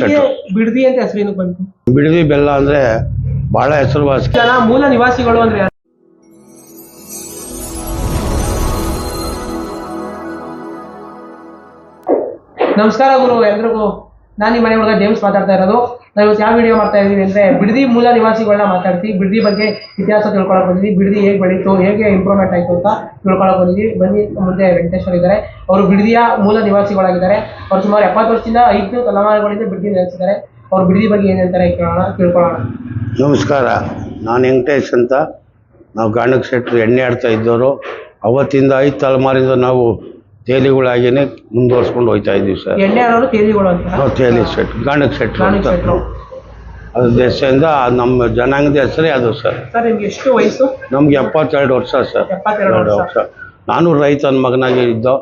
ಶೆಟ್ರು ಬಿಡದಿ ಅಂತ ಹೆಸರು ಬಂತು. ಬಿಡದಿ ಬೆಲ್ಲ ಅಂದ್ರೆ ಬಹಳ ಹೆಸರುವಾಸಿ. ಜನ ಮೂಲ ನಿವಾಸಿಗಳು ಅಂದ್ರೆ ಯಾರು? ನಮಸ್ಕಾರ ಗುರು ಎಲ್ರಿಗೂ. ನಾನು ಈ ಮನೆ ಹುಡುಗ ಜೇಮ್ಸ್ ಮಾತಾಡ್ತಾ ಇರೋದು. ನಾವು ಇವತ್ತು ಯಾವ ವಿಡಿಯೋ ಮಾಡ್ತಾ ಇದ್ದೀವಿ ಅಂದರೆ ಬಿಡದಿ ಮೂಲ ನಿವಾಸಿಗಳನ್ನ ಮಾತಾಡ್ತೀವಿ ಬಿಡದಿ ಬಗ್ಗೆ ಇತಿಹಾಸ ತಿಳ್ಕೊಳಕ್ ಬಂದಿದ್ವಿ ಬಿಡದಿ ಹೇಗೆ ಬೆಳೀತು, ಹೇಗೆ ಇಂಪ್ರೂವ್ಮೆಂಟ್ ಆಯಿತು ಅಂತ ತಿಳ್ಕೊಳಕ್ ಬಂದಿದ್ವಿ ಬನ್ನಿ ಮುಂದೆ ವೆಂಕಟೇಶ್ವರ್ ಇದ್ದಾರೆ. ಅವರು ಬಿಡದಿಯ ಮೂಲ ನಿವಾಸಿಗಳಾಗಿದ್ದಾರೆ. ಅವ್ರು ಸುಮಾರು ಎಪ್ಪತ್ತು ವರ್ಷದಿಂದ ಐದು ತಲೆಮಾರುಗಳಿಂದ ಬಿಡದಿ ನೆಲೆಸಿದ್ದಾರೆ. ಅವ್ರು ಬಿಡದಿ ಬಗ್ಗೆ ಏನು ಹೇಳ್ತಾರೆ ಕೇಳೋಣ ತಿಳ್ಕೊಳ್ಳೋಣ ನಮಸ್ಕಾರ. ನಾನು ವೆಂಕಟೇಶ್ ಅಂತ. ನಾವು ಗಾಣಕ್ ಶೆಟ್ಟರು ಎಣ್ಣೆ ಆಡ್ತಾ ಇದ್ದವರು. ಅವತ್ತಿಂದ ಐದು ತಲೆಮಾರಿಂದ ನಾವು ತೇಲಿಗಳಾಗೇನೆ ಮುಂದುವರ್ಸ್ಕೊಂಡು ಹೋಗ್ತಾ ಇದ್ದೀವಿ ಸರ್. ಎಣ್ಣೆ ಅನ್ನೋರು ತೇಲಿಗಳು ಅಂತ? ನಾವು ತೇಲಿ ಸೆಟ್ ಗಾಣಕ್ ಸೆಟ್ ಅಂತ. ಅದು ದೇಶದಿಂದ ನಮ್ಮ ಜನಾಂಗದ ಹೆಸರೇ ಅದು ಸರ್. ಸರ್ ನಿಮ್ಗೆ ಎಷ್ಟು ವಯಸ್ಸು? ನಮ್ಗೆ ಎಪ್ಪತ್ತೆರಡು ವರ್ಷ ಸರ್. ಎಪ್ಪತ್ತೆರಡು ಎರಡು ವರ್ಷ. ನಾನು ರೈತನ ಮಗನಾಗಿ ಇದ್ದೋ.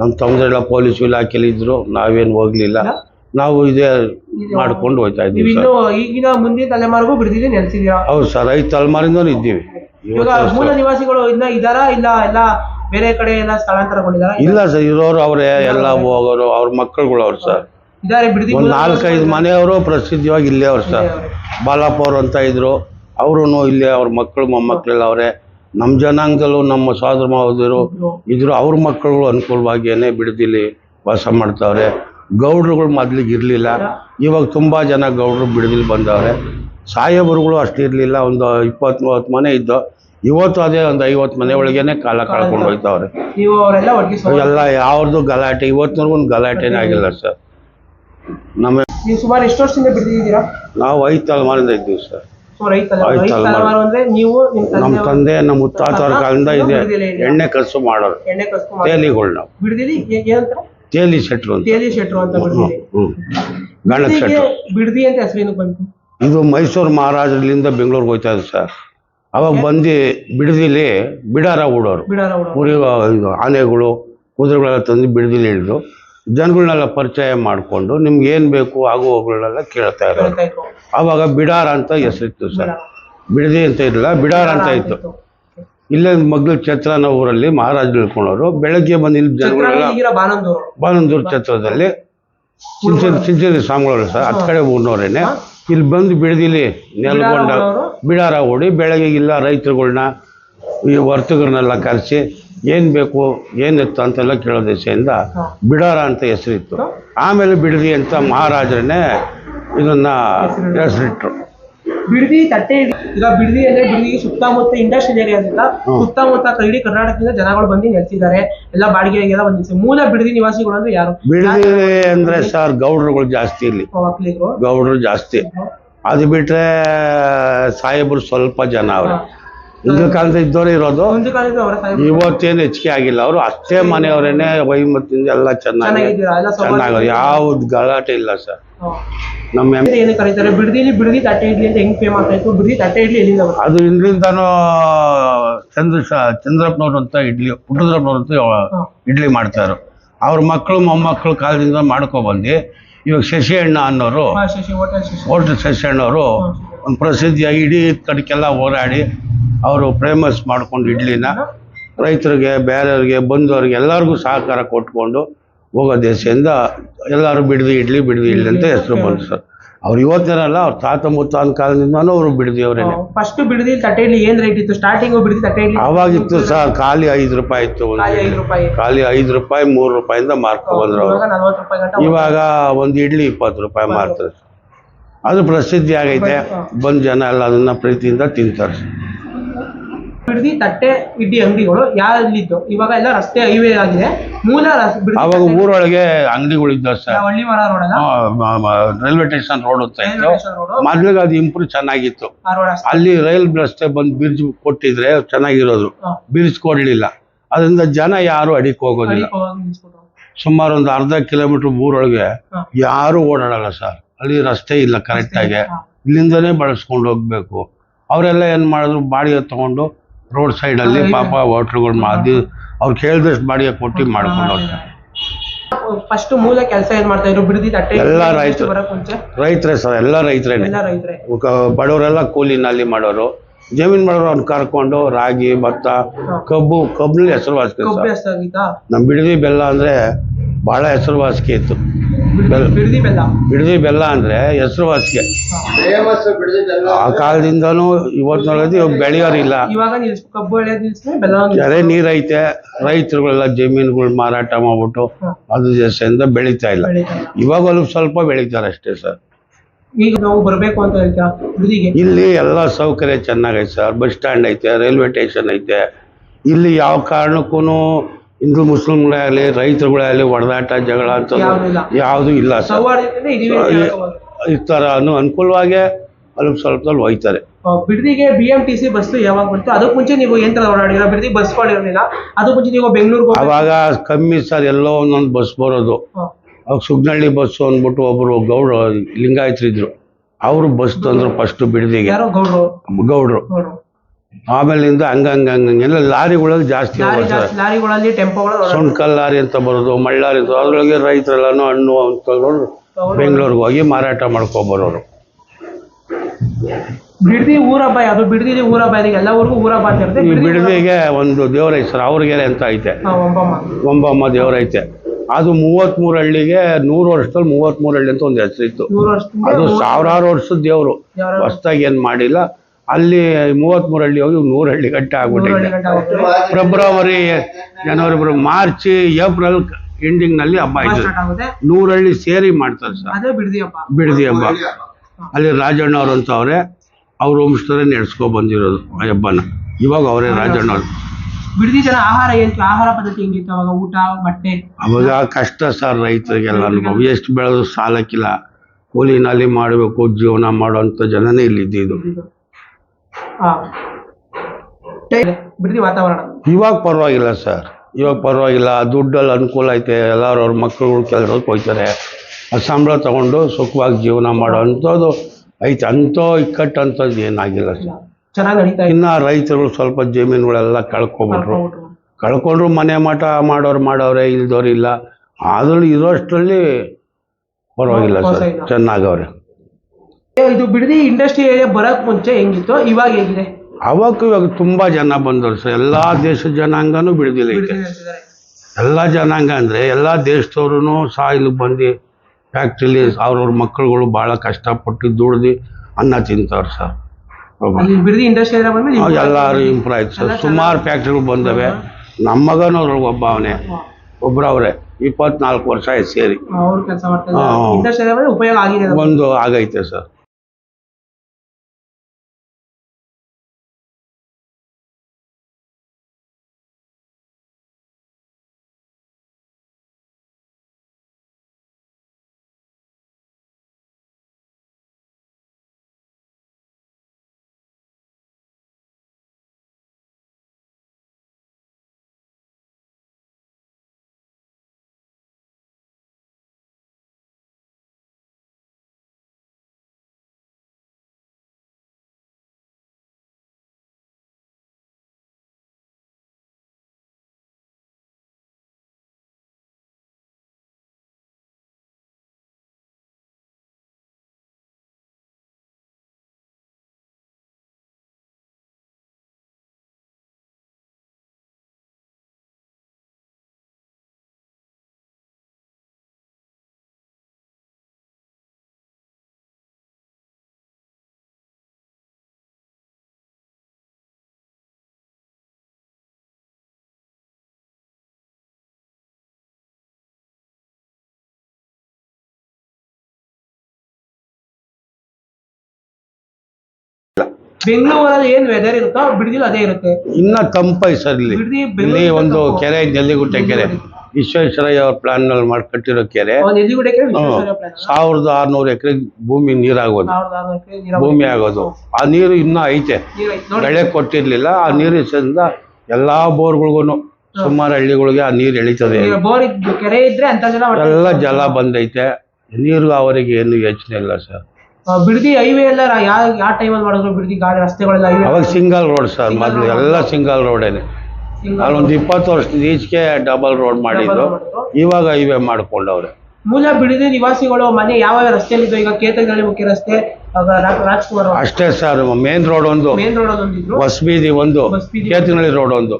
ನಮ್ಮ ತಮ್ಮದೆಲ್ಲ ಪೊಲೀಸ್ ಇಲಾಖೆಯಲ್ಲಿ ಇದ್ರು. ನಾವೇನು ಹೋಗ್ಲಿಲ್ಲ. ನಾವು ಇದೇ ಮಾಡ್ಕೊಂಡು ಹೋಗ್ತಾ ನೀವು ಇದ್ದೀವಿ ಇನ್ನು ಈಗಿನ ಮುಂದಿನ ತಲೆಮಾರಿಗೂ ಬಿಡ್ದಿದೆ ನೆಲೆಸಿದೀರಾ ಹೌದು ಸರ್ ಐದು ತಲೆಮಾರಿಂದನೂ ಇದ್ದೀವಿ. ಇವಾಗ ಇವತ್ತು ಮೂಲ ನಿವಾಸಿಗಳು ಇನ್ನ ಇದಾರಾ ಇಲ್ಲ ಎಲ್ಲ ಬೇರೆ ಕಡೆ ಎಲ್ಲ ಸ್ಥಳಾಂತರಗೊಂಡಿದ್ದಾರೆ ಇಲ್ಲ ಸರ್ ಇರೋರು ಅವರೇ ಎಲ್ಲ ಹೋಗೋರು ಅವ್ರ ಮಕ್ಕಳುಗಳು ಅವ್ರು ಸರ್. ಇದಾರೆ ಬಿಡದಿ ಒಂದು ನಾಲ್ಕೈದು ಮನೆಯವರು ಪ್ರಸಿದ್ಧವಾಗಿ ಇಲ್ಲೇ ಅವ್ರು ಸರ್. ಬಾಲಪ್ಪ ಅವ್ರು. ಅಂತ ಇದ್ರು. ಅವರು ಇಲ್ಲೇ ಅವ್ರ ಮಕ್ಕಳು ಮೊಮ್ಮಕ್ಕಳೆಲ್ಲ ಅವರೇ. ನಮ್ಮ ಜನಾಂಗದಲ್ಲೂ ನಮ್ಮ ಸಹೋದರ ಮಹೋದರು ಇದ್ರು. ಅವ್ರ ಮಕ್ಕಳುಗಳು ಅನುಕೂಲವಾಗಿಯೇ ಬಿಡದಿಲಿ ವಾಸ ಮಾಡ್ತಾವ್ರೆ. ಗೌಡ್ರುಗಳು ಮೊದ್ಲಿಗೆ ಇರಲಿಲ್ಲ. ಇವಾಗ ತುಂಬ ಜನ ಗೌಡ್ರು ಬಿಡದಿಲಿ ಬಂದವ್ರೆ. ಸಾಹೇಬರುಗಳು ಅಷ್ಟಿರಲಿಲ್ಲ ಒಂದು ಇಪ್ಪತ್ತು ಮೂವತ್ತು ಮನೆ ಇದ್ದು. ಇವತ್ತು ಅದೇ ಒಂದು ಐವತ್ತು ಮನೆ ಒಳಗೇನೆ ಕಾಲ ಕಳ್ಕೊಂಡು ಹೋಗ್ತಾವ್ರೆ. ಎಲ್ಲ ಯಾವ್ದು ಗಲಾಟೆ ಇವತ್ತಿನವರೆಗೂ ಒಂದು ಗಲಾಟೆನೇ ಆಗಿಲ್ಲ ಸರ್. ನಮ್ಮ ನೀವು ಸುಮಾರು ಎಷ್ಟು ವರ್ಷದಿಂದ ಬಿಡ್ತಿದ್ದೀರಾ ನಾವು ಐದು ತಲೆಮಾರಿಂದ ಇದ್ದೀವಿ ಸರ್. ಐದು ತಲೆಮಾರು. ನಮ್ಮ ತಂದೆ ನಮ್ಮ ಮುತ್ತಾತವ್ರ ಕಾಲದಿಂದ ಇದೆ. ಎಣ್ಣೆ ಕಸು ಮಾಡೋರು. ತೇಲಿಗಳು ನಾವು. ತೇಲಿ ಶೆಟ್ರು ಅಂತ. ಗಣಕ್ ಶೆಟ್ರು ಬಿಡ್ದಿ ಅಂತ ಹೆಸರು ಏನಕ್ಕೆ ಬಂತು? ಇದು ಮೈಸೂರು ಮಹಾರಾಜರಿಂದ ಬೆಂಗಳೂರಿಗೆ ಹೋಗ್ತಾ ಇದೆ ಸರ್. ಅವಾಗ ಬಂದು ಬಿಡದಿಲಿ ಬಿಡಾರ ಓಡೋರು ಕುರಿ ಇದು ಆನೆಗಳು ಕುದುರೆಗಳೆಲ್ಲ ತಂದು ಬಿಡದಿಲಿ ಹಿಡಿದು ಜನಗಳನ್ನೆಲ್ಲ ಪರಿಚಯ ಮಾಡಿಕೊಂಡು ನಿಮ್ಗೆ ಏನು ಬೇಕು ಆಗು ಹೋಗುಗಳನ್ನೆಲ್ಲ ಕೇಳ್ತಾ ಇರೋರು. ಅವಾಗ ಬಿಡಾರ ಅಂತ ಹೆಸರಿತ್ತು ಸರ್. ಬಿಡದಿ ಅಂತ ಇರಲಿಲ್ಲ ಬಿಡಾರ ಅಂತ ಇತ್ತು. ಇಲ್ಲೇ ಮಗ್ಳ ಛತ್ರನ ಊರಲ್ಲಿ ಮಹಾರಾಜರು ಇಳ್ಕೊಂಡವರು ಬೆಳಗ್ಗೆ ಬಂದು ಇಲ್ಲಿ ಜನಗಳೆಲ್ಲ ಬಾನಂದೂರು. ಛತ್ರದಲ್ಲಿ ಸಿಂಚರಿ ಸ್ವಾಮಿಗಳು ಸರ್ ಹತ್ತು ಕಡೆ ಊರ್ನವ್ರೇನೆ. ಇಲ್ಲಿ ಬಂದು ಬಿಡದಿಲಿ ನೆಲಗೊಂಡ? ಬಿಡಾರ ಓಡಿ ಬೆಳಗ್ಗೆ ಇಲ್ಲ ರೈತರುಗಳನ್ನ ಈ ವರ್ತಕರನ್ನೆಲ್ಲ ಕರೆಸಿ ಏನು ಬೇಕು ಏನಿತ್ತು ಅಂತೆಲ್ಲ ಕೇಳೋ ದಿಸೆಯಿಂದ. ಬಿಡಾರ ಅಂತ ಹೆಸರಿತ್ತು. ಆಮೇಲೆ ಬಿಡದಿ ಅಂತ ಮಹಾರಾಜರನ್ನೇ ಇದನ್ನು ಹೆಸರಿಟ್ರು. ಬಿಡದಿ ತಟ್ಟೆ ಈಗ ಬಿಡದಿ ಅಂದ್ರೆ ಬಿಡದಿ ಸುತ್ತಮುತ್ತ ಇಂಡಸ್ಟ್ರಿಯಲ್ ಏರಿಯಾ ಅಂತ ಸುತ್ತಮುತ್ತ ಇಡೀ ಕರ್ನಾಟಕದಿಂದ ಜನಗಳು ಬಂದು ನೆಲೆಸಿದ್ದಾರೆ. ಎಲ್ಲ ಬಾಡಿಗೆಗೆಲ್ಲ ಬಂದಿದೆ ಮೂಲ ಬಿಡದಿ ನಿವಾಸಿಗಳು ಅಂದ್ರೆ ಯಾರು? ಬಿಡದಿ ಅಂದ್ರೆ ಸರ್ ಗೌಡ್ರುಗಳು ಜಾಸ್ತಿ ಇಲ್ಲಿ. ಗೌಡರು ಜಾಸ್ತಿ. ಅದು ಬಿಟ್ರೆ ಸಾಹೇಬರು ಸ್ವಲ್ಪ ಜನ ಅವರು. ಹಿಂದಿನ ಕಾಲದ ಇದ್ದವ್ರು ಇರೋದು. ಇವತ್ತೇನು ಹೆಚ್ಚಿಗೆ ಆಗಿಲ್ಲ. ಅವರು ಅಷ್ಟೇ ಮನೆಯವರೇನೆ ವೈಮತ್ತಿಂದ ಎಲ್ಲ ಚೆನ್ನಾಗಿ ಎಲ್ಲ ಚೆನ್ನಾಗಿ ಯಾವ್ದು ಗಲಾಟೆ ಇಲ್ಲ ಸರ್. ನಮ್ಮ ಏನು ಕರೀತಾರೆ? ಬಿಡದಿಲಿ ಬಿಡದಿ ತಟ್ಟೆ ಇಡ್ಲಿ ಅಂತ ಹೆಂಗ್ ಫೇಮಸ್ ಆಯ್ತು ಬಿಡದಿ ತಟ್ಟೆ ಇಡ್ಲಿ ಎಲ್ಲಿಂದ ಬಂತು? ಅದು ಇಂದ್ರಿಂದಾನು ಚಂದ್ರ ಚಂದ್ರಪ್ಪನವ್ರು ಅಂತ ಇಡ್ಲಿ ಪುಟ್ಟದ್ರಪ್ಪನವ್ರು ಅಂತ ಹಾ. ಇಡ್ಲಿ ಮಾಡ್ತಾರ. ಅವ್ರ ಮಕ್ಕಳು ಮೊಮ್ಮಕ್ಕಳು ಕಾಲದಿಂದ ಮಾಡ್ಕೊಬಂದು ಇವಾಗ ಶಶಿ ಅಣ್ಣ ಅನ್ನೋರು ಹಾ, ಶಶಿ ಹೋಟೆಲ್ ಶಶಿ. ಹೋಟೆಲ್ ಶಶಿ ಅಣ್ಣವರು ಒಂದು ಪ್ರಸಿದ್ಧಿಯಾಗಿ ಇಡೀ ಕಡೆಗೆಲ್ಲ ಓಡಾಡಿ ಅವರು ಫೇಮಸ್ ಮಾಡ್ಕೊಂಡು ಇಡ್ಲಿನ ರೈತರಿಗೆ ಬೇರೆಯವ್ರಿಗೆ ಬಂದವ್ರಿಗೆ ಎಲ್ಲರಿಗೂ ಸಹಕಾರ ಕೊಟ್ಕೊಂಡು ಹೋಗೋ ದೇಶದಿಂದ ಎಲ್ಲರೂ ಬಿಡ್ದು ಇಡ್ಲಿ ಬಿಡ್ದು ಇಡ್ಲಿ ಅಂತ ಹೆಸರು ಬಂತು ಸರ್. ಅವ್ರು ಇವತ್ತಿನಲ್ಲ ಅವ್ರ ತಾತ ಮುತ್ತಾನ ಕಾಲದಿಂದನೂ ಅವರು ಬಿಡದಿ ಅವರೇನೆ. ಫಸ್ಟ್ ಬಿಡದಿ ತಟ್ಟೆ ಇಡ್ಲಿ ಏನ್ ರೇಟ್ ಇತ್ತು? ಸ್ಟಾರ್ಟಿಂಗ್ ಬಿಡದಿ ತಟ್ಟೆ ಇಡ್ಲಿ? ಅವಾಗಿತ್ತು ಸರ್ ಖಾಲಿ ಐದು ರೂಪಾಯಿ ಇತ್ತು ಒಂದು ಖಾಲಿ ಐದು ರೂಪಾಯಿ ಮೂರು ರೂಪಾಯಿಂದ ಮಾರ್ಕೊ ಬಂದ್ರು ಅವರು. ಇವಾಗ ಒಂದು ಇಡ್ಲಿ ಇಪ್ಪತ್ತು ರೂಪಾಯಿ ಮಾರ್ತಾರೆ. ಅದು ಪ್ರಸಿದ್ಧಿ ಆಗೈತೆ ಬಂದು ಜನ ಎಲ್ಲ ಅದನ್ನ ಪ್ರೀತಿಯಿಂದ ತಿಂತಾರೆ. ಬಿಡದಿ ತಟ್ಟೆ ಇಡ್ಲಿ ಅಂಗಡಿಗಳು ಯಾವ್ದಿದ್ದು ಇವಾಗ ಎಲ್ಲ ರಸ್ತೆ ಹೈವೇ ಆಗಿದೆ. ಮೂಲ ರಸ್- ಬಿಡದಿ ಅವಾಗ ಊರೊಳಗೆ ಅಂಗಡಿಗಳಿದ್ದಾವೆ ಸರ್. ಹಳ್ಳಿ ಮರ ರೋಡ್ ಅಲ್ಲ ರೈಲ್ವೆ ಸ್ಟೇಷನ್ ರೋಡ್ ಅಂತ ಇತ್ತು. ರೋಡ್? ಮೊದ್ಲಿಗೆ ಅದು ಇಂಪ್ರೂವ್ ಚೆನ್ನಾಗಿತ್ತು. ಆ ರೋಡ್ ಅಷ್ಟೇ? ಅಲ್ಲಿ ರೈಲ್ ರಸ್ತೆ ಬಂದು ಬ್ರಿಡ್ಜ್ ಕೊಟ್ಟಿದ್ರೆ ಚೆನ್ನಾಗಿರೋದು. ಹಾ. ಬ್ರಿಡ್ಜ್ ಕೊಡ್ಲಿಲ್ಲ. ಅದರಿಂದ ಜನ ಯಾರು ಅಡಿಕ್ ಹೋಗೋದಿಲ್ಲ. ನಿಲ್ಸ್ಬಿಟ್ರು. ಸುಮಾರು ಒಂದು ಅರ್ಧ ಕಿಲೋಮೀಟರ್ ಊರೊಳಗೆ ಹಾ. ಯಾರು ಓಡಾಡಲ್ಲ ಸರ್. ಅಲ್ಲಿ ರಸ್ತೆ ಇಲ್ಲ ಕರೆಕ್ಟಾಗಿ ಹಾ. ಇಲ್ಲಿಂದನೇ ಬಳಸ್ಕೊಂಡು ಹೋಗ್ಬೇಕು. ಅವರೆಲ್ಲ ಏನ್ ಮಾಡಿದ್ರು ಬಾಡಿಗೆ ತಗೊಂಡು ರೋಡ್ ಸೈಡಲ್ಲಿ ಪಾಪ ಹೋಟ್ಲುಗಳು ಮಾಡಿ ಅವ್ರು ಕೇಳಿದಷ್ಟು ಬಾಡಿಗೆ ಕೊಟ್ಟು ಮಾಡ್ಕೊಂಡು ಹೋಗ್ತಾರೆ. ಫಸ್ಟ್ ಮೂಲ ಕೆಲಸ ಏನ್ ಮಾಡ್ತಾ ಇದ್ರು? ಬಿಡದಿ ತಟ್ಟೆ ಎಲ್ಲ ರೈತರು. ರೈತರೇ ಸರ್ ಎಲ್ಲ ರೈತರೇನೆ. ಎಲ್ಲ ರೈತರೇ. ಬಡವರೆಲ್ಲ ಕೂಲಿನಲ್ಲಿ ಮಾಡೋರು. ಜಮೀನ್ ಮಾಡೋರು ಅವ್ನು ಕರ್ಕೊಂಡು ರಾಗಿ ಭತ್ತ ಕಬ್ಬು ಕಬ್ಬಲ್ಲಿ ಹೆಸರುವಾಸಿಗೆ ಎಷ್ಟಾಗಿತ್ತಾ ನಮ್ಮ ಬಿಡದಿ ಬೆಲ್ಲ ಅಂದ್ರೆ ಬಹಳ ಹೆಸರುವಾಸಿಗೆ ಇತ್ತು. ಬಿಡದಿ ಬೆಲ್ಲ. ಬಿಡದಿ ಬೆಲ್ಲ. ಅಂದರೆ ಹೆಸರುವಾಸಿಗೆ ಆ ಕಾಲದಿಂದನೂ ಇವತ್ತಿನೊಳಗೆ ಇವಾಗ ಬೆಳೆಯೋರಿಲ್ಲ. ಇವಾಗ ನಿಲ್ಸ್ ಕಬ್ಬು ಎಳೆಯೋದು ನಿಲ್ಸಿದ್ರೆ ಬೆಲ್ಲ ಕೆರೆ ನೀರೈತೆ. ರೈತರುಗಳೆಲ್ಲ ಜಮೀನುಗಳು ಮಾರಾಟ ಮಾಡ್ಬಿಟ್ಟು. ಅದು ದೇಶದಿಂದ ಬೆಳೀತಾ ಇಲ್ಲ. ಇವಾಗ ಒಂದು ಸ್ವಲ್ಪ ಬೆಳೀತಾರೆ ಅಷ್ಟೇ ಸರ್. ಈಗ ನಾವು ಬರಬೇಕು ಅಂತ ಹೇಳ್ತೀರಾ? ಬಿಡದಿಗೆ. ಇಲ್ಲಿ ಎಲ್ಲ ಸೌಕರ್ಯ ಚೆನ್ನಾಗೈತೆ ಸರ್. ಬಸ್ ಸ್ಟ್ಯಾಂಡ್ ಐತೆ ರೈಲ್ವೆ ಸ್ಟೇಷನ್ ಐತೆ. ಇಲ್ಲಿ ಯಾವ ಕಾರಣಕ್ಕೂ ಹಿಂದೂ ಮುಸ್ಲಿಮ್ಗಳೇ ಆಗಲಿ ರೈತರುಗಳೇ ಆಗಲಿ ಹೊಡೆದಾಟ ಜಗಳ ಅಂತ ಯಾವುದು ಇಲ್ಲ. ಸರ್. ಅನು ಅನುಕೂಲವಾಗಿ ಅಲ್ಪ ಸ್ವಲ್ಪದಲ್ಲಿ ಹೋಯ್ತಾರೆ. ಬಿಡದಿಗೆ B M T C bus ಯಾವಾಗ ಬಂತು ಅದಕ್ಕೆ ಮುಂಚೆ ನೀವು ಏನ್ ತರ ಓಡಾಡಿರ ಬಿಡದಿ ಬಸ್ ಮಾಡಿರಲಿಲ್ಲ ಅದಕ್ಕೆ ಮುಂಚೆ ನೀವು ಬೆಂಗಳೂರಿಗೆ ಅವಾಗ ಕಮ್ಮಿ ಸರ್ ಎಲ್ಲೋ ಒಂದೊಂದು ಬಸ್ ಬರೋದು. ಅವಾಗ ಸುಗ್ನಳ್ಳಿ ಬಸ್ಸು ಅಂದ್ಬಿಟ್ಟು ಒಬ್ಬರು ಗೌಡ ಲಿಂಗಾಯತ್ರಿದ್ರು. ಅವರು ಬಸ್ ತಂದ್ರು ಫಸ್ಟ್ ಬಿಡದಿಗೆ. ಗೌಡ್ರು. ಆಮೇಲಿಂದ ಹಂಗ ಹಂಗ ಹಂಗೆಲ್ಲ ಲಾರಿಗಳಲ್ಲಿ ಜಾಸ್ತಿ ಹೋಗೋದು ಸರ್. ಲಾರಿಗಳಲ್ಲಿ ಟೆಂಪೋಗಳು ಸುಣ್ಕಲ್ ಲಾರಿ ಅಂತ ಬರೋದು ಮಳ್ಳಾರಿ ಅಂತ. ಅದ್ರೊಳಗೆ ರೈತರೆಲ್ಲಾನು ಹಣ್ಣು ಅಂತ ತಗೊಂಡು ಬೆಂಗಳೂರಿಗೆ ಹೋಗಿ ಮಾರಾಟ ಮಾಡ್ಕೊಬರೋರು ಬಿಡದಿ ಊರ ಅದು ಬಿಡದಿ ಊರ ಎಲ್ಲ ಊರಿಗೂ ಊರ ಇರುತ್ತೆ. ಈ ಬಿಡದಿ ಬಿಡದಿಗೆ ಒಂದು ದೇವರ ಸರ್ ಅವ್ರಿಗೆರೆ ಅಂತ ಐತೆ. ಒಂಬಮ್ಮ. ಒಂಬಮ್ಮ ದೇವರೈತೆ ಅದು ಮೂವತ್ಮೂರು ಹಳ್ಳಿಗೆ ನೂರು ವರ್ಷದಲ್ಲಿ ಮೂವತ್ಮೂರು ಹಳ್ಳಿ ಅಂತ ಒಂದು ಹೆಸರಿತ್ತು. ಅದು ಸಾವಿರಾರು ವರ್ಷದ ದೇವರು. ಹೊಸ್ದಾಗಿ ಏನು ಮಾಡಿಲ್ಲ. ಅಲ್ಲಿ ಮೂವತ್ಮೂರು ಹಳ್ಳಿ ಹೋಗಿ ನೂರು ಹಳ್ಳಿ ಗಂಟೆ ಆಗ್ಬಿಟ್ಟಿದೆ. ಫೆಬ್ರವರಿ ಜನವರಿ ಮಾರ್ಚ್ ಏಪ್ರಿಲ್ ಎಂಡಿಂಗ್ನಲ್ಲಿ ಹಬ್ಬ ಇದೆ. ಆಯ್ತದೆ ನೂರು ಹಳ್ಳಿ ಸೇರಿ ಮಾಡ್ತಾರೆ ಸರ್. ಅದೇ ಬಿಡದಿ ಹಬ್ಬ. ಅಲ್ಲಿ ರಾಜಣ್ಣ ಅಲ್ಲಿ ರಾಜಣ್ಣವ್ರು ಅಂತ ಅವರೇ ಅವ್ರ ವಂಶದವರೇ ನಡೆಸ್ಕೊ ಬಂದಿರೋದು ಆ ಹಬ್ಬನ. ಇವಾಗ ಅವರೇ ರಾಜಣ್ಣವ್ರು. ಬಿಡದಿ ಜನ ಆಹಾರ ಏನು ಆಹಾರ ಪದ್ಧತಿ ಹೆಂಗಿತ್ತು ಅವಾಗ? ಊಟ ಬಟ್ಟೆ? ಅವಾಗ ಕಷ್ಟ ಸರ್ ರೈತರಿಗೆಲ್ಲ ಅನುಭವ. ಎಷ್ಟು ಬೆಳೆದ್ರು ಸಾಲಕ್ಕಿಲ್ಲ. ಕೂಲಿನಲ್ಲಿ ಮಾಡಬೇಕು ಜೀವನ ಮಾಡುವಂಥ ಜನನೇ ಇಲ್ಲಿ ಬಿಡದಿ ವಾತಾವರಣ. ಇವಾಗ ಪರವಾಗಿಲ್ಲ ಸರ್. ಇವಾಗ ಪರವಾಗಿಲ್ಲ. ದುಡ್ಡಲ್ಲಿ ಅನುಕೂಲ ಐತೆ. ಎಲ್ಲರೂ ಅವ್ರ ಮಕ್ಕಳುಗಳು ಕೆಲಸಕ್ಕೆ ಹೋಗ್ತಾರೆ. ಆ ಸಂಬಳ ತಗೊಂಡು ಸುಖವಾಗಿ ಜೀವನ ಮಾಡೋ ಅಂಥದ್ದು ಐತೆ. ಅಂಥೋ ಇಕ್ಕಟ್ಟು ಅಂಥದ್ದು ಏನಾಗಿಲ್ಲ ಸರ್. ಚೆನ್ನಾಗಿ ಇನ್ನು ರೈತರುಗಳು ಸ್ವಲ್ಪ ಜಮೀನುಗಳೆಲ್ಲ ಕಳ್ಕೊಬಿಟ್ರು. ಕಳ್ಕೊಂಡ್ರು. ಮನೆ ಮಠ ಮಾಡೋರು ಮಾಡೋರೆ ಇಲ್ದವ್ರು ಇಲ್ಲ. ಆದ್ರೂ ಇರೋಷ್ಟರಲ್ಲಿ ಪರವಾಗಿಲ್ಲ ಸರ್. ಚೆನ್ನಾಗವ್ರೆ. ಇದು ಬಿಡದಿ ಇಂಡಸ್ಟ್ರಿ ಏರಿಯಾ ಬರಕ್ ಮುಂಚೆ ಹೆಂಗಿತ್ತು ಇವಾಗ ಹೇಗಿದೆ? ಅವಾಗ ಇವಾಗ ತುಂಬಾ ಜನ ಬಂದರು ಸರ್. ಎಲ್ಲ ದೇಶದ ಜನಾಂಗನೂ ಬಿಡ್ದಿಲ್ಲ ಬಿಡದಿ ಎಲ್ಲ ಜನಾಂಗ ಅಂದ್ರೆ ಎಲ್ಲ ದೇಶದವ್ರು ಸಹ ಇಲ್ಲಿ ಬಂದು ಫ್ಯಾಕ್ಟ್ರಿಲಿ ಅವ್ರವ್ರ ಮಕ್ಕಳುಗಳು ಭಾಳ ಕಷ್ಟಪಟ್ಟು ದುಡ್ದು ಅನ್ನ ತಿಂತಾವ್ರು ಸರ್. ಬಿಡದಿ ಇಂಡಸ್ಟ್ರಿ ಏರಿಯಾ ಬಂದ್ಮೇಲೆ ಎಲ್ಲರೂ ಇಂಪ್ರೂವ್ ಆಯ್ತು ಸರ್. ಸುಮಾರು ಫ್ಯಾಕ್ಟ್ರಿಗಳು ಬಂದವೆ. ನಮ್ಮ ಮಗನೂ ಒಬ್ಬ ಅವನೇ. ಒಬ್ಬರವ್ರೆ ಇಪ್ಪತ್ನಾಲ್ಕು ವರ್ಷ ಆಯ್ತು ಸೇರಿ. ಒಂದು ಆಗೈತೆ ಸರ್. ಬೆಂಗಳೂರಲ್ಲಿ ಏನ್ ವೆದರ್ ಇರುತ್ತೋ ಬಿಡದಿಲ್ಲ ಅದೇ ಇರುತ್ತೆ. ಇನ್ನ ಇಲ್ಲಿ. ಬಿಡದಿ ಇಲ್ಲಿ ಒಂದು ಕೆರೆ ಜಲ್ಲಿಗುಟ್ಟೆ ಕೆರೆ. ವಿಶ್ವೇಶ್ವರಯ್ಯ ಅವ್ರ ಪ್ಲಾನ್ನಲ್ಲಿ ಮಾಡಿ ಕಟ್ಟಿರೋ ಕೆರೆ. ಸಾವಿರದ ಆರ್ನೂರು ಎಕರೆ ಭೂಮಿ ನೀರಾಗೋದು. ಭೂಮಿ ಆಗೋದು. ಆ ನೀರು ಇನ್ನೂ ಐತೆ. ಬೆಳೆ ಕೊಟ್ಟಿರ್ಲಿಲ್ಲ. ಆ ನೀರು ಹೆಸರಿಂದ ಎಲ್ಲಾ ಬೋರ್ಗಳಿಗೂ ಸುಮಾರು ಹಳ್ಳಿಗಳಿಗೆ ಆ ನೀರು ಎಳಿತದೆ. ಎಲ್ಲ ಜಲ ಬಂದೈತೆ. ನೀರು ಅವರಿಗೆ ಏನು ಯೋಚನೆ ಇಲ್ಲ ಸರ್. ಬಿಡದಿ ಹೈವೇ ಎಲ್ಲ ಯಾವ ಯಾವ ಟೈಮಲ್ಲಿ ಮಾಡಿದ್ರು ಬಿಡದಿ ಗಾಡಿ ರಸ್ತೆಗಳೆಲ್ಲ ಅವಾಗ ಸಿಂಗಲ್ ರೋಡ್ ಸರ್ ಮೊದಲು ಎಲ್ಲ ಸಿಂಗಲ್ ರೋಡೇನೆ ಅಲ್ಲೊಂದು ಇಪ್ಪತ್ತು ವರ್ಷದ ಈಚೆಗೆ ಡಬಲ್ ರೋಡ್ ಮಾಡಿದ್ರು. ಇವಾಗ ಹೈವೇ ಮಾಡ್ಕೊಂಡವ್ರೆ. ಮೂಲ ಬಿಡದಿ ನಿವಾಸಿಗಳು ಮನೆ ಯಾವ ರಸ್ತೆಯಲ್ಲಿದ್ದು ಈಗ ಕೇತಗಳಿ ಮುಖ್ಯ ರಸ್ತೆ ರಾಜ್ಕುಮಾರ್ ಅಷ್ಟೇ ಸರ್ ಮೇನ್ ರೋಡ್ ಒಂದು. ಮೇನ್ ರೋಡ್ ಒಂದು. ಬಸ್ ಬೀದಿ ಒಂದು. ಕೇತನಹಳ್ಳಿ ರೋಡ್ ಒಂದು.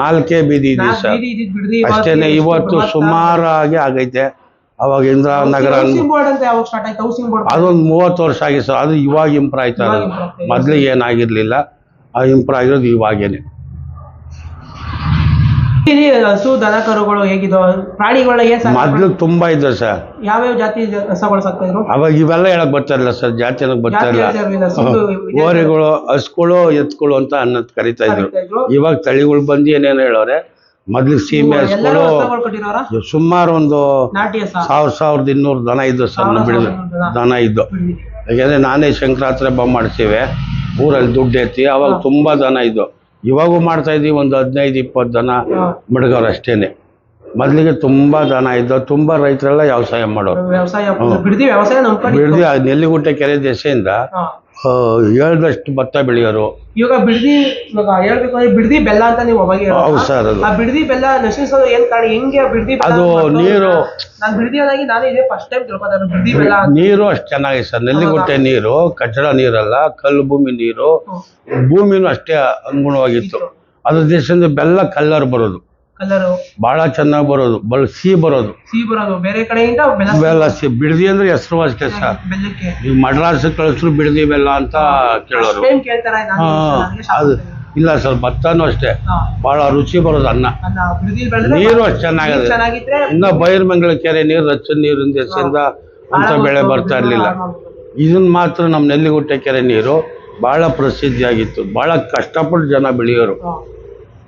ನಾಲ್ಕೇ ಬೀದಿ ಇದೆ ಸರ್ ಅಷ್ಟೇನೆ ಇವತ್ತು ಸುಮಾರಾಗಿ ಆಗೈತೆ. ಅವಾಗ ಇಂದಿರಾನಗರ ನಗರ ಬೋರ್ಡ್ ಅಂತ ಯಾವಾಗ ಸ್ಟಾರ್ಟ್ ಆಯ್ತು? ಹೌಸಿಂಗ್ ಬೋರ್ಡ್ ಅದೊಂದು ಮೂವತ್ತು ವರ್ಷ ಆಗಿ ಸರ್ ಅದು ಇವಾಗ ಇಂಪ್ರೂವ್ ಆಯ್ತಾ ಇವಾಗ ಅದು ಏನಾಗಿರ್ಲಿಲ್ಲ ಆ ಇಂಪ್ರೂವ್ ಆಗಿರೋದು ಇವಾಗೇನೆ. ಇಲ್ಲಿ ಹಸು ದನ ಕರುಗಳು ಹೇಗಿದೋ ಪ್ರಾಣಿಗಳ ಏನ್ ಸಾಕ್- ಮೊದ್ಲು ತುಂಬಾ ಇದೆ ಸರ್. ಯಾವ್ಯಾವ ಜಾತಿ ಜ- ಹಸಗಳು ಸಾಕ್ತಾ ಇದ್ರು? ಅವಾಗ ಇವೆಲ್ಲ ಹೇಳಕ್ ಬರ್ತಾ ಇಲ್ಲ ಸರ್ ಜಾತಿ ಅನ್ನಕ್ ಬರ್ತಾ ಜಾತಿ ಇಲ್ಲ ಹೇಳ್ತಾ ಇರ್ಲಿಲ್ಲ, ಸುಮ್ನೆ ಇದೆ- ಓರಿಗಳು ಹಸ್ಗಳು ಎತ್ಗಳು ಅಂತ ಅನ್ನ ಕರಿತಾ ಇದ್ರು. ಕರೀತಾ ಇದ್ರು. ಇವಾಗ ತಳಿಗಳು ಬಂದು ಏನೇನು ಹೇಳೋರೆ ಮೊದ್ಲು ಸೀಮೆ ಹಸ್ಗಳು ಸುಮಾರು ಒಂದು ಸಾವಿರ ಸಾವಿರದ ಇನ್ನೂರು ದನ ಇದ್ದು ಸರ್ ನಮ್ಮ ದನ. ಇದ್ದು. ಯಾಕೆಂದ್ರೆ ನಾನೇ ಶಂಕರಾತ್ರ ಹಬ್ಬ ಮಾಡ್ತೀವಿ. ಊರಲ್ಲಿ ದುಡ್ಡು ಎತ್ತಿ ಅವಾಗ ತುಂಬಾ ದನ ಇದ್ದು. ಇವಾಗೂ ಮಾಡ್ತಾ ಇದೀವಿ ಒಂದು ಹದಿನೈದು ಇಪ್ಪತ್ತು ದನ ಮಡಗವ್ರು ಅಷ್ಟೇನೆ. ಮೊದಲಿಗೆ ತುಂಬಾ ದನ ಇದ್ದ. ತುಂಬಾ ರೈತರೆಲ್ಲ ವ್ಯವಸಾಯ ಮಾಡೋರು. ಬಿಡದಿ ನೆಲ್ಲಿಗುಟ್ಟೆ ಕೆರೆ ದೆಸೆಯಿಂದ ಆ, ಹೇಳ್ದಷ್ಟು ಭತ್ತ ಬೆಳೆಯೋರು. ಇವಾಗ ಬಿಡದಿ ಇವಾಗ ಹೇಳ್ಬೇಕು ಅಂದ್ರೆ ಬಿಡದಿ ಬೆಲ್ಲ ಅಂತ ನೀವು ಅವಾಗ ಹೇಳಿದ್ರಲ್ಲ. ಹೌದು ಸರ್ ಅದು. ಆ ಬಿಡದಿ ಬೆಲ್ಲ ನಶಿಸೋದು ಏನ್ ಕಾರಣ? ಹೆಂಗೆ ಬಿಡದಿ ಅದು ನೀರು. ನಾನ್ ಅದಾಗಿ ನಾನು ಇದೇ ಫಸ್ಟ್ ಟೈಮ್ ತಿಳ್ಕೊತಾ ಇರೋದು ಬಿಡದಿ ಬೆಲ್ಲ ಅಂತ. ನೀರು ಅಷ್ಟು ಚೆನ್ನಾಗಿದೆ ಸರ್. ನೆಲ್ಲಿಗುಟ್ಟೆ ನೀರು ಕಚ್ಚಡ ನೀರಲ್ಲ ಕಲ್ಲು ಭೂಮಿ ನೀರು. ಭೂಮಿನೂ ಅಷ್ಟೇ ಅನುಗುಣವಾಗಿತ್ತು ಅದ್ರ ದೇಶದಿಂದ ಬೆಲ್ಲ ಕಲ್ಲರ್ ಬರೋದು. ಕಲರು? ಬಹಳ ಚೆನ್ನಾಗಿ ಬರೋದು. ಬಲ್ ಸಿಹಿ ಬರೋದು. ಸಿಹಿ ಬರೋದು. ಬೇರೆ ಕಡೆಯಿಂದ ಬೆಲ್ಲ ಬೆಲ್ಲ ಸಿಹಿ. ಬಿಡದಿ ಅಂದ್ರೆ ಹೆಸರು ಅಷ್ಟೇ ಸರ್ ಬೆಲ್ಲಕ್ಕೆ. ಈಗ ಮಡ್ರಾಸ್ ಕಳಿಸ್ರು ಬಿಡದಿ ಬೆಲ್ಲ ಅಂತ ಕೇಳೋರು. ಕೇಳ್ತಾರೆ ಹಾ ಅದು ಇಲ್ಲ. ಸರ್ ಭತ್ತನೂ ಅಷ್ಟೇ. ಹಾ. ಬಹಳ ರುಚಿ ಬರೋದು ಅನ್ನ. ಅನ್ನ ಬಿಡದಿ ಬೆಳೆದ್ರೆ ನೀರು ಅಷ್ಟು ಚೆನ್ನಾಗಿದೆ ನೀರು ಚೆನ್ನಾಗಿದ್ರೆ ಇನ್ನ ಬೈರ್ಮಂಗಳ ಕೆರೆ ನೀರು ಹಚ್ಚ ನೀರಿನ ದೇಶದಿಂದ ಅಂತ ಬೆಳೆ ಬರ್ತಾ ಇರ್ಲಿಲ್ಲ. ಇದನ್ನ ಮಾತ್ರ ನಮ್ಮ ನೆಲ್ಲಿಗುಟ್ಟೆ ಕೆರೆ ನೀರು ಬಹಳ ಪ್ರಸಿದ್ಧಿಯಾಗಿತ್ತು. ಬಹಳ ಕಷ್ಟಪಟ್ಟು ಜನ ಬೆಳೆಯೋರು.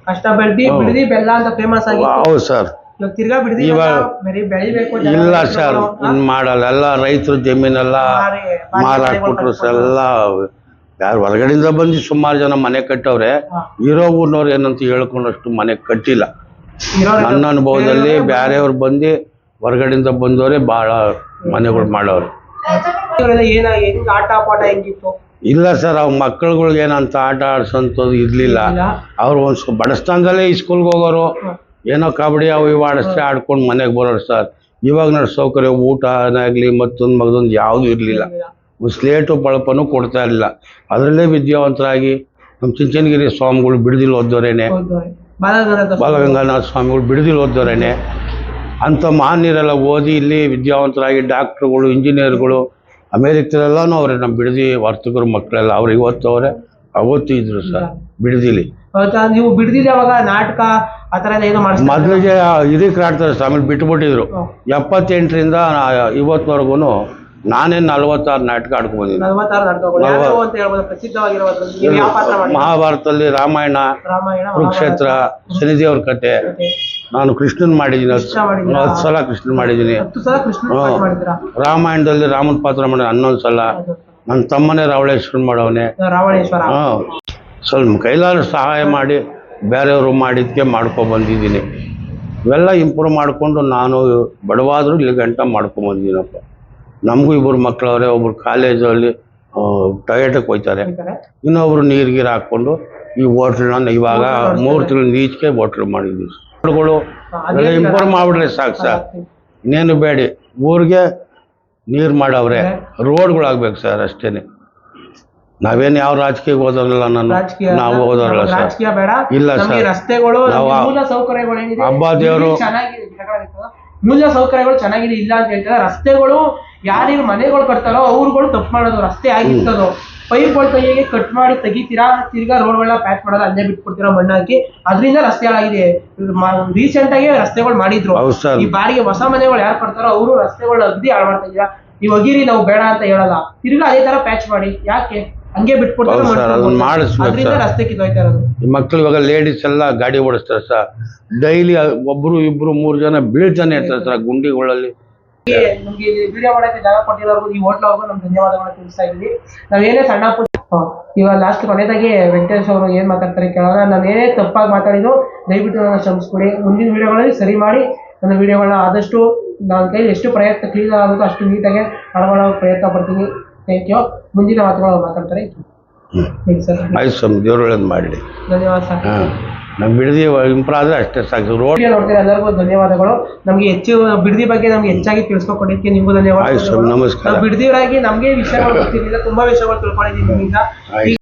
ಕಷ್ಟ ಬೆಳ್ದಿ ಬಿಡದಿ ಬೆಲ್ಲ ಅಂತ ಫೇಮಸ್ ಆಗಿ ಹೌದು ಸರ್ ಇವಾಗ ತಿರ್ಗಾ ಬಿಡದಿ ಇವಾಗ- ಬರೀ ಬೆಳಿಬೇಕು ಜನ ಇಲ್ಲ ಸರ್? ಇನ್ ಮಾಡಲ್ಲ. ಎಲ್ಲ ರೈತರು ಜಮೀನೆಲ್ಲ ಮಾರಿ, ಬಾಕಿ ಮಾರಾಕ್ ಮನೆಗಳು ಕೊಟ್ರು ಸರ್. ಎಲ್ಲ ಯಾರು ಹೊರಗಡೆಯಿಂದ ಬಂದು ಸುಮಾರು ಜನ ಮನೆ ಕಟ್ಟವ್ರೆ ಹಾ. ಇರೋ ಊರ್ನವ್ರು ಏನಂತ ಹೇಳ್ಕೊಂಡಷ್ಟು ಮನೆ ಕಟ್ಟಿಲ್ಲ. ನನ್ನ ಅನುಭವದಲ್ಲಿ ಬೇರೆಯವ್ರು ಬಂದು ಹೊರಗಡೆಯಿಂದ ಬಂದವರೇ ಬಹಳ ಮನೆಗಳು ಮಾಡೋರು ಇವರೆಲ್ಲ ಏನ ಹೆಂಗ್ ಆಟ ಪಾಠ ಹೆಂಗಿತ್ತು? ಇಲ್ಲ ಸರ್ ಅವ್ರ ಮಕ್ಕಳುಗಳಿಗೆ ಏನಂತ ಆಟ ಆಡ್ಸೋಂಥದ್ದು ಇರಲಿಲ್ಲ. ಅವ್ರು ಒಂದ್ ಸ್ವಲ್ಪ ಬಡಸ್ತಾನದಲ್ಲೇ ಸ್ಕೂಲ್ಗೆ ಹೋಗೋರು. ಏನೋ ಕಬಡ್ಡಿ ಅವು ಇವು ಆಡಿಸ್ತಾ ಆಡ್ಕೊಂಡು ಮನೆಗೆ ಬರೋರು ಸರ್. ಇವಾಗ ನೋಡಿ ಸೌಕರ್ಯ ಊಟ ಆಗ್ಲಿ ಮತ್ತೊಂದು ಮಗದೊಂದು ಯಾವುದೂ ಇರಲಿಲ್ಲ. ಒಂದು ಸ್ಲೇಟು ಬಳಪನು ಕೊಡ್ತಾ ಇರಲಿಲ್ಲ. ಅದರಲ್ಲೇ ವಿದ್ಯಾವಂತರಾಗಿ ನಮ್ಮ ಚಿಂಚನಗಿರಿ ಸ್ವಾಮಿಗಳು ಬಿಡದಿಲ್ ಓದ್ದೋರೇನೆ ಬಾಲಗಂಗಾನಾಥ ಸ್ವಾಮಿಗಳು ಬಿಡದಿಲ್ ಅಂತ ಅಂಥ ಮಹಾನೀರೆಲ್ಲ ಓದಿ ಇಲ್ಲಿ ವಿದ್ಯಾವಂತರಾಗಿ ಡಾಕ್ಟ್ರುಗಳು ಇಂಜಿನಿಯರ್ಗಳು ಅಮೇರಿಕದಲ್ಲಾನು ಅವ್ರೆ ನಮ್ಮ ಬಿಡದಿ ವರ್ತಕರು ಮಕ್ಕಳೆಲ್ಲ ಅವ್ರು ಇವತ್ತು ಅವರೇ ಅವತ್ತು ಇದ್ರು ಸರ್ ಬಿಡದಿಲಿ. ನೀವು ಬಿಡದಿಲಿ ಅವಾಗ ನಾಟಕ ಏನೋ ಮೊದಲಿಗೆ ಇದಕ್ಕೆ ಆಡ್ತಾರೆ ಸರ್ ಆಮೇಲೆ ಬಿಟ್ಬಿಟ್ಟಿದ್ರು. ಎಪ್ಪತ್ತೆಂಟರಿಂದ ಇವತ್ತವರೆಗೂ ನಾನೇ ನಲವತ್ತಾರು ನಾಟಕ ಆಡ್ಕೊಂಡಿದ್ದೀನಿ ಮಹಾಭಾರತದಲ್ಲಿ ರಾಮಾಯಣ ಕುರುಕ್ಷೇತ್ರ ಶನಿದೇವ್ರ ಕತೆ. ನಾನು ಕೃಷ್ಣನ್ ಮಾಡಿದ್ದೀನಿ. ಹತ್ತು ಸಲ ಕೃಷ್ಣನ್ ಮಾಡಿದ್ದೀನಿ. ರಾಮಾಯಣದಲ್ಲಿ ರಾಮನ ಪಾತ್ರ ಮಾಡಿ ಹನ್ನೊಂದು ಸಲ. ನನ್ನ ತಮ್ಮನೇ ರಾವಳೇಶ್ವರನ್ ಮಾಡವನೆ. ಸ್ವಲ್ಪ ಕೈಲಾದ್ರೂ ಸಹಾಯ ಮಾಡಿ ಬೇರೆಯವರು ಮಾಡಿದ್ದಕ್ಕೆ ಮಾಡ್ಕೊಂಡು ಬಂದಿದ್ದೀನಿ. ಇವೆಲ್ಲ ಇಂಪ್ರೂವ್ ಮಾಡಿಕೊಂಡು ನಾನು ಬಡವಾದರೂ ಇಲ್ಲಿ ಗಂಟ ಮಾಡ್ಕೊಂಬಂದಿದ್ದೀನಪ್ಪ ನಮಗೂ ಇಬ್ಬರು ಮಕ್ಕಳವ್ರೆ ಒಬ್ರು ಕಾಲೇಜಲ್ಲಿ ಟೊಯೇಟಕ್ಕೆ ಹೋಯ್ತಾರೆ. ಹೇಳ್ತಾರೆ. ಇನ್ನೊಬ್ರು ನೀರು ಗೀರು ಹಾಕ್ಕೊಂಡು ಈ ಹೋಟ್ಲನ್ನ ಇವಾಗ ಮೂರು ತಿಂಗಳು ಈಚೆಗೆ ಹೋಟ್ಲು ಎಲ್ಲ ಇಂಪ್ರೂವ್ ಮಾಡ್ಬಿಡ್ರಿ ಸಾಕು ಸರ್. ಇನ್ನೇನು ಬೇಡಿ. ಊರಿಗೆ ನೀರು ಮಾಡವ್ರೆ. ರೋಡ್ಗಳಾಗ್ಬೇಕು ಸರ್ ಅಷ್ಟೇನೆ. ನಾವೇನು ಯಾವ ರಾಜಕೀಯಕ್ಕೆ ಓದೋದಿಲ್ಲ ನಾನು. ರಾಜಕೀಯ ನಾವು ಓದೋರಲ್ಲ ಸರ್. ರಾಜಕೀಯ ಬೇಡ. ಇಲ್ಲ ಸರ್. ರಸ್ತೆಗಳು ಹಬ್ಬ ದೇವರು. ಮೂಲ ಸೌಕರ್ಯಗಳು ಚೆನ್ನಾಗಿದೆ ಇಲ್ಲ ಅಂತ ಹೇಳ್ತಾರೆ. ರಸ್ತೆಗಳು ಯಾರ್ಯಾರು ಮನೆಗಳು ಕಟ್ತಾರೋ ಅವ್ರುಗಳು ತಪ್ಪು ಮಾಡೋದು. ರಸ್ತೆ ಆಗಿರ್ತದೋ? ಪೈಪ್ಗಳು ಕೈಗೆ ಕಟ್ ಮಾಡಿ ತೆಗಿತೀರಾ? ತಿರ್ಗಾ ರೋಡ್ಗಳನ್ನ ಪ್ಯಾಚ್ ಮಾಡೋದು ಅಲ್ಲೇ ಬಿಟ್ಕೊಡ್ತೀರಾ ಮಣ್ಣು ಹಾಕಿ? ಅದರಿಂದ ರಸ್ತೆ ಹಾಳಾಗಿದೆ. ರೀಸೆಂಟ್ ಆಗಿ ರಸ್ತೆಗಳು ಮಾಡಿದ್ರು. ಹೌದು ಸರ್. ಈ ಬಾರಿಗೆ ಹೊಸ ಮನೆಗಳು ಯಾರು ಕೊಡ್ತಾರೋ ಅವರು ರಸ್ತೆಗಳು ಅಗ್ದಿ ಹಾಳು ಮಾಡ್ತಾ ಇದೀರಾ ನೀವು ಒಗಿರಿ ನಾವು ಬೇಡ ಅಂತ ಹೇಳಲ್ಲ. ತಿರ್ಗಾ ಅದೇ ತರ ಪ್ಯಾಚ್ ಮಾಡಿ. ಯಾಕೆ? ಹಂಗೆ ಬಿಟ್ಕೊಡ್ತಾರೆ ಮಕ್ಳು ಸರ್, ಅದನ್ನ ಮಾಡಿಸ್ಬೇಕು ಅದರಿಂದ ಸರ್. ರಸ್ತೆ ಕಿತ್ತೋಯ್ತಾ ಇರೋದು. ಈ ಮಕ್ಕಳು ಇವಾಗ ಲೇಡೀಸ್ ಎಲ್ಲ ಗಾಡಿ ಓಡಿಸ್ತಾರೆ ಸರ್. ಡೈಲಿ ಒಬ್ರು ಇಬ್ರು ಮೂರು ಜನ ಬೀಳ್ತಾನೆ ಇರ್ತಾರೆ ಸರ್ ಗುಂಡಿಗಳಲ್ಲಿ. ನಮ್ಗೆ ವಿಡಿಯೋ ಮಾಡಕ್ಕೆ ಜಾಗ ಕೊಟ್ಟಿರೋರ್ಗು ಈ ಹೋಟ್ಲವ್ರಿಗೂ ನಮ್ ಧನ್ಯವಾದಗಳನ್ನ ತಿಳಿಸ್ತಾ ಇದೀವಿ ನಾವೇನೇ ಸಣ್ಣ ಪುಟ್ಟ ಇವಾಗ ಲಾಸ್ಟ್ ಕೊನೆದಾಗಿ ವೆಂಕಟೇಶ್ ಅವರು ಏನ್ ಮಾತಾಡ್ತಾರೆ ಕೇಳೋಣ. ನಾನು ಏನೇ ತಪ್ಪಾಗಿ ಮಾತಾಡಿದ್ರು ದಯವಿಟ್ಟು ನನ್ನ ಕ್ಷಮಿಸ್ಕೊಡಿ. ಮುಂದಿನ ವಿಡಿಯೋಗಳಲ್ಲಿ ಸರಿ ಮಾಡಿ ನನ್ನ ವಿಡಿಯೋಗಳನ್ನ ಆದಷ್ಟು ನನ್ನ ಕೈಲಿ ಎಷ್ಟು ಪ್ರಯತ್ನ ಕ್ಲೀನ್ ಆಗುತ್ತೋ ಅಷ್ಟು ನೀಟಾಗಿ ಮಾಡ್ಕೊಳ್ಳೋ ಪ್ರಯತ್ನ ಪಡ್ತೀನಿ. ಥ್ಯಾಂಕ್ ಯು ಮುಂದಿನ ಮಾತುಗಳು ಮಾತಾಡ್ತಾರೆ. ಆಯ್ತು ಸರ್ ಆಯ್ತು ಸ್ವಾಮಿ ದೇವ್ರು ಒಳ್ಳೇದು ಮಾಡಲಿ. ಧನ್ಯವಾದ ಸರ್ ನಮ್ಮ ಬಿಡದಿ ಇಂಪ್ರೂವ್ ಆದರೆ ಅಷ್ಟೇ ಸಾಕು. ರೋಡ್ ನೋಡ್ತೀರಾ ಎಲ್ಲರಿಗೂ ಧನ್ಯವಾದಗಳು. ನಮ್ಗೆ ಹೆಚ್ಚು ಬಿಡದಿ ಬಗ್ಗೆ ನಮ್ಗೆ ಹೆಚ್ಚಾಗಿ ತಿಳಿಸ್ಕೊಟ್ಟಿದ್ದಕ್ಕೆ ನಿಮಗೂ ಆಯ್ತು ಧನ್ಯವಾದ ನಮಸ್ಕಾರ. ನಾವು ಬಿಡದಿವರಾಗಿ ನಮಗೆ ವಿಷಯಗಳು ಗೊತ್ತಿರಲಿಲ್ಲ ತುಂಬಾ ವಿಷಯಗಳು ತಿಳ್ಕೊಂಡಿದ್ದೀನಿ ನಿಮ್ಮಿಂದ.